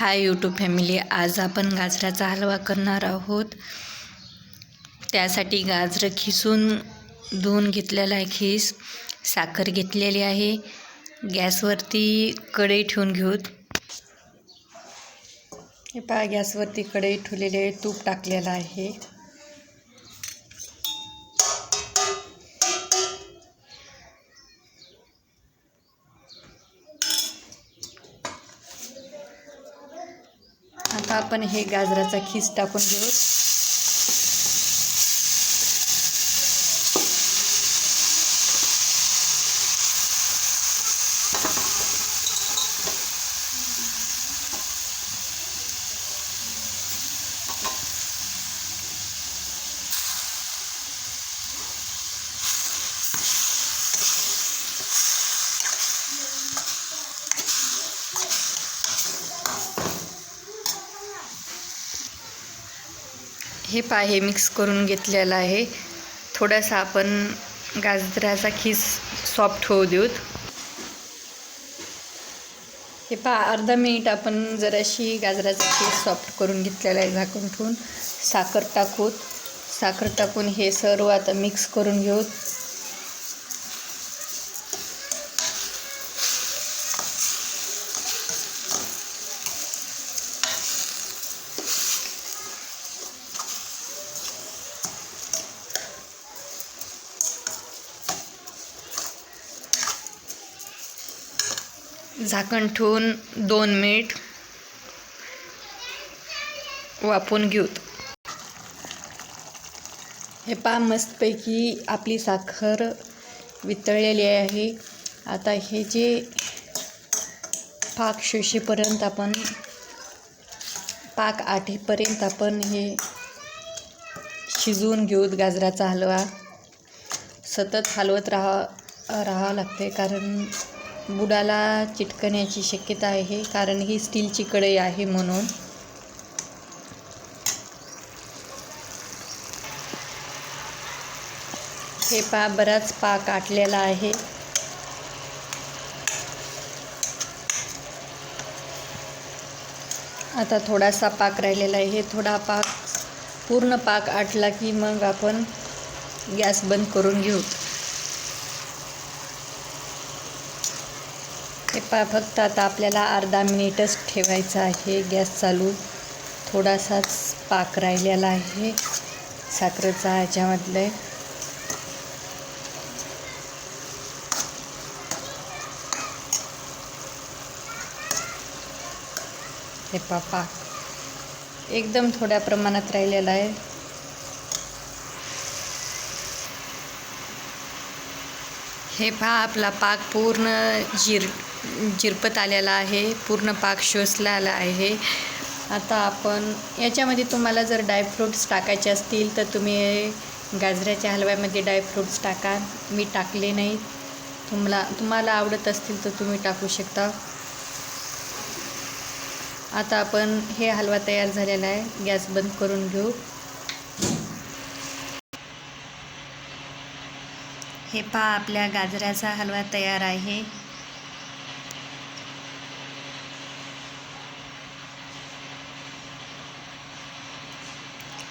Hi YouTube family आज आपण गाजराचा हलवा करणार आहोत. त्यासाठी गाजरं खिसून धुवून घेतलेला आहे खीस. साखर घेतलेली आहे. गॅसवरती कढई ठेवून घेऊत हे पहा गॅसवरती कढई ठेवलेली आहे. तूप टाकलेलं आहे. आता आपण हे गाजराचा खीस टाकून घेऊ. हे पा हे मिक्स करून घेतलेलं आहे. थोडासा आपण गाजराचा खीस सॉफ्ट होऊ देऊत. हे पा अर्धा मिनिट आपण जराशी गाजराचा खीस सॉफ्ट करून घेतलेला आहे झाकून ठेवून. साखर टाकूत. साखर टाकून हे सर्व आता मिक्स करून घेऊत. झाकण ठेवून दोन मिनिट वापून घेऊत. हे पा मस्तपैकी आपली साखर वितळलेली आहे. आता हे जे पाक शोषेपर्यंत आपण पाक आठेपर्यंत आपण हे शिजवून घेऊत गाजराचा हलवा. सतत हलवत राहा राहावं लागते कारण बुडाला चिटकण्याची शक्यता आहे कारण ही स्टीलची कढई आहे म्हणून. हे पा बराच पाक आटलेला आहे. आता थोडासा पाक राहिलेला आहे. हे थोडा पाक पूर्ण पाक आटला की मग आपण गॅस बंद करून घेऊ. हे पा फक्त आता आपल्याला अर्धा मिनिटच ठेवायचं आहे. गॅस चालू थोडासाच पाक राहिलेला आहे. साखरेचा ह्याच्यामधलं. हे पा पाक एकदम थोड्या प्रमाणात राहिलेला आहे. हे पहा आपला पाक पूर्ण जिर जिरपत आलेला आहे पूर्ण पाक शोषलेला आहे. आता आपण याच्यामध्ये तुम्हाला जर ड्रायफ्रूट्स टाकायचे असतील तर तुम्ही गाजराच्या हलव्यामध्ये ड्रायफ्रूट्स टाका. मी टाकले नाही. तुम्हाला तुम्हाला आवडत असतील तर तुम्ही टाकू शकता. आता आपण हे हलवा तयार झालेला आहे. गॅस बंद करून घेऊ. हे पहा आपल्या गाजराचा हलवा तयार आहे.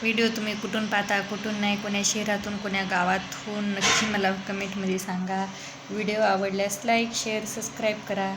व्हिडिओ तुम्ही कुठून पाहता कुठून नाही कोण्या शहरातून कोण्या गावातून नक्की मला कमेंटमध्ये सांगा. व्हिडिओ आवडल्यास लाईक शेअर सबस्क्राईब करा.